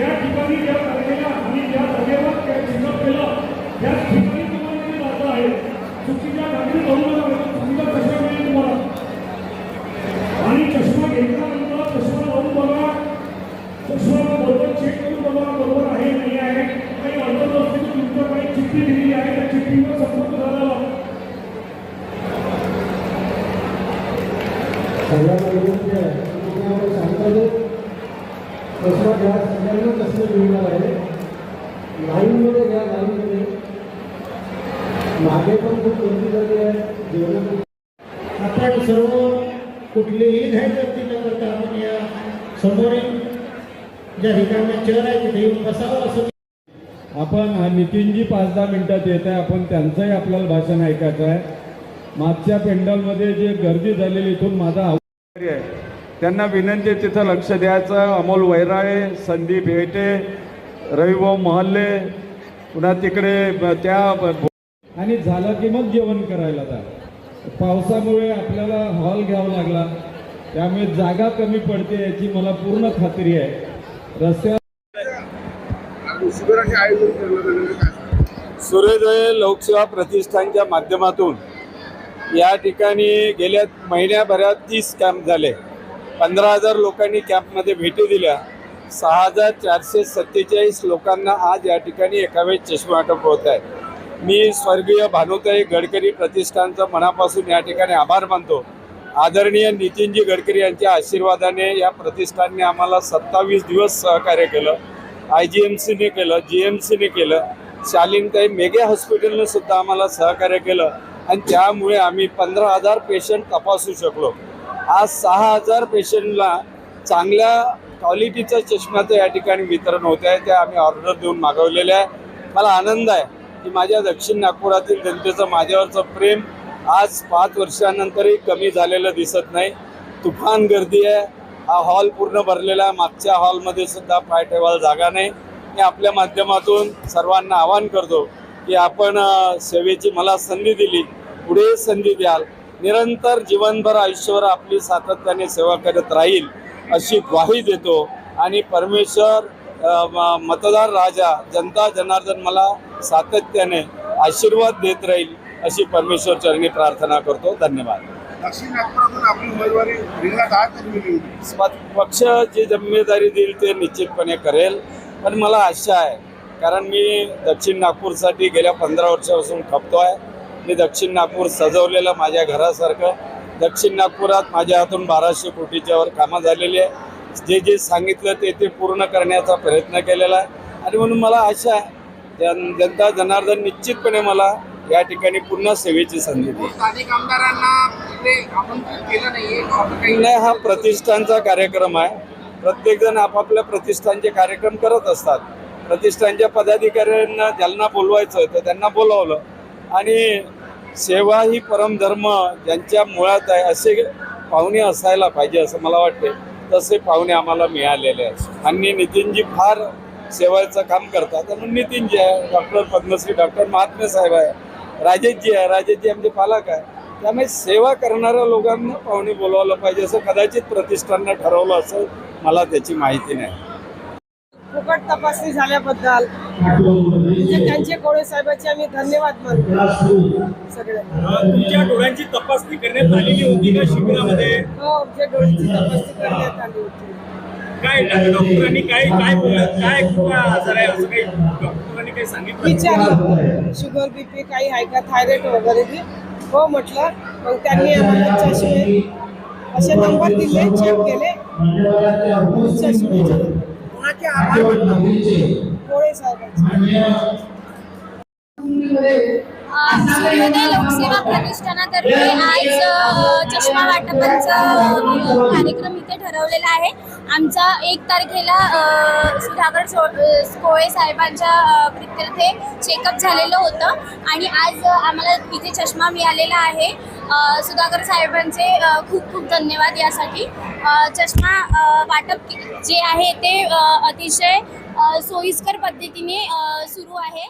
या ठिकाणी ज्या तारखेला आणि ज्या जागेवर त्या चिन्ह केलं त्या ठिकाणी तुम्हाला जे जागा आहे चुकीच्या जागी जाऊ नका चुकीचा चष्मा मिळेल तुम्हाला? आणि चष्मा घेतल्यानंतर चष्मा लावून बघा. चष्मा बरोबर चेक करून बघा बरोबर आहे नाही आहे. काही अडचण असतील तर काही चिठ्ठी दिलेली आहे त्या चिठ्ठीवर संपर्क झाला. सगळ्यांना विनंती आहे की तुम्ही आम्हाला सांगताना चष्मा घ्या सगळ्यांना चष्मे आहे लाईनमध्ये घ्या लाईनमध्ये. मागे पण खूप गर्दी झाली आहे. जेवण आपण सर्व कुठलीही घाई गर्दी न करता आपण या समोरील ज्या रिकाम्या चेअर आहे तिथे येऊन बसावं असं. आपण हा नितीनजी पाच दहा मिनिटात येत आहे. आपण त्यांचंही आपल्याला भाषण ऐकायचं आहे. मागच्या पेंडॉलमध्ये जे गर्दी झालेली इथून माझा आवाज आहे त्यांना विनंती तिथं लक्ष द्यायचं. अमोल वैराळे संदीप हेटे रविभाऊ महल्ले पुन्हा तिकडे त्या आणि झालं की मग जेवण करायला जा पावसामुळे आपल्याला हॉल घ्यावा लागला. त्यामुळे जागा कमी पडते याची मला पूर्ण खात्री आहे. रस्त्यावर शिबिराचे आयोजन करण्यात आलेलं काय सूर्योदय लोकसेवा प्रतिष्ठानच्या माध्यमातून या ठिकाणी गेल्या महिन्याभरात तीस कॅम्प झाले. पंधरा हजार लोकांनी कॅम्पमध्ये भेटी दिल्या. सहा हजार चारशे सत्तेचाळीस लोकांना आज या ठिकाणी एकावेळी चष्मा वाटप होत आहे मी स्वर्गीय भानुताई गडकरी प्रतिष्ठानचा मनापासून या ठिकाणी आभार मानतो. आदरणीय नितीनजी गडकरी यांच्या आशीर्वादाने या प्रतिष्ठानने आम्हाला सत्तावीस दिवस सहकार्य केलं. आय जी एम सीने केलं जी एम सीने केलं. शालीनताई मेगे हॉस्पिटलने सुद्धा आम्हाला सहकार्य केलं. आणि त्यामुळे आम्ही पंधरा हजार पेशंट तपासू शकलो. आज सहा हजार पेशंटला चांगल्या क्वालिटीचं चष्म्याचं या ठिकाणी वितरण होत आहे. ते आम्ही ऑर्डर देऊन मागवलेल्या आहे. मला आनंद आहे की माझ्या दक्षिण नागपुरातील जनतेचं माझ्यावरचं प्रेम आज पाच वर्षानंतरही कमी झालेलं दिसत नाही. तुफान गर्दी आहे. हा हॉल पूर्ण भरलेला आहे. मागच्या हॉलमध्ये सुद्धा पाय ठेवायला जागा नाही. मी आपल्या माध्यमातून सर्वांना आवाहन करतो की आपण सेवेची मला संधी दिली. पुढे संधी द्याल. निरंतर जीवनभर आयुष्यभर आपली सातत्याने सेवा करत राहील अशी ग्वाही देतो. आणि परमेश्वर मतदार राजा जनता जनार्दन मला सातत्याने आशीर्वाद देत राहील अशी परमेश्वर चरणी प्रार्थना करतो. धन्यवाद. दक्षिण नागपुरातून आपली उमेदवारी रिंगणात पक्ष जी जिम्मेदारी देईल ते निश्चितपणे करेल. पण मला आशा आहे कारण मी दक्षिण नागपूरसाठी गेल्या पंधरा वर्षापासून खपतो आहे मी दक्षिण नागपूर सजवलेलं माझ्या घरासारखं. दक्षिण नागपुरात माझ्या हातून बाराशे कोटीच्यावर कामं झालेली आहे. जे जे सांगितलं ते ते पूर्ण करण्याचा प्रयत्न केलेला आहे. आणि म्हणून मला आशा आहे जन जनता जनार्दन निश्चितपणे मला या ठिकाणी पुन्हा सेवेची संधी काही नाही हा प्रतिष्ठानचा कार्यक्रम आहे. प्रत्येकजण आपापल्या प्रतिष्ठानचे कार्यक्रम करत असतात. प्रतिष्ठानच्या पदाधिकाऱ्यांना ज्यांना बोलवायचं तर त्यांना बोलावलं. आणि सेवा ही परमधर्म ज्यांच्या मुळात आहे असे पाहुणे असायला पाहिजे असं मला वाटते. तसे पाहुणे आम्हाला मिळालेले आहेत. आणि नितीनजी फार सेवाचं काम करतात. म्हणून नितीनजी आहे डॉक्टर पद्मश्री डॉक्टर महात्मे साहेब आहे राजेशजी आहे राजेशजी आमचे पालक आहे. त्यामुळे सेवा करणाऱ्या लोकांना पाहुणे बोलावलं पाहिजे असं कदाचित प्रतिष्ठाननं ठरवलं असं मला त्याची माहिती नाही. फुकट तपासणी झाल्याबद्दल म्हणजे त्यांचे कोळे साहेबांचे आम्ही धन्यवाद मानतो. सगळे. तुमच्या डोळ्यांची तपासणी करण्यात आलेली होती का शिबिरामध्ये? हो जे डोळ्याची तपासणी करण्यात आली होती. काय डॉक्टरांनी काय काय काय कुठला आजार आहे असं काही डॉक्टरांनी काही सांगितलं? विचारलं. शुगर बीपी काही आहे का? थायरॉइड वगैरे बी? हो म्हटलं. मग त्यांनी आम्हाला चष्मे असे नंबर दिले चेक केले. चष्मेचे कोणाचे आभार? मानतो कोळे साहेबांचे. सूर्योदय लोकसेवा प्रतिष्ठानातर्फे आज चष्मा वाटपाचा कार्यक्रम इथे ठरवलेला आहे. आमचा एक तारखेला सुधाकर सो कोळे साहेबांच्या प्रित्यर्थे चेकअप झालेलं होतं. आणि आज आम्हाला इथे चष्मा मिळालेला आहे. सुधाकर साहेबांचे खूप खूप धन्यवाद यासाठी. चष्मा वाटप जे आहे ते अतिशय सोयीस्कर पद्धतीने सुरू आहे.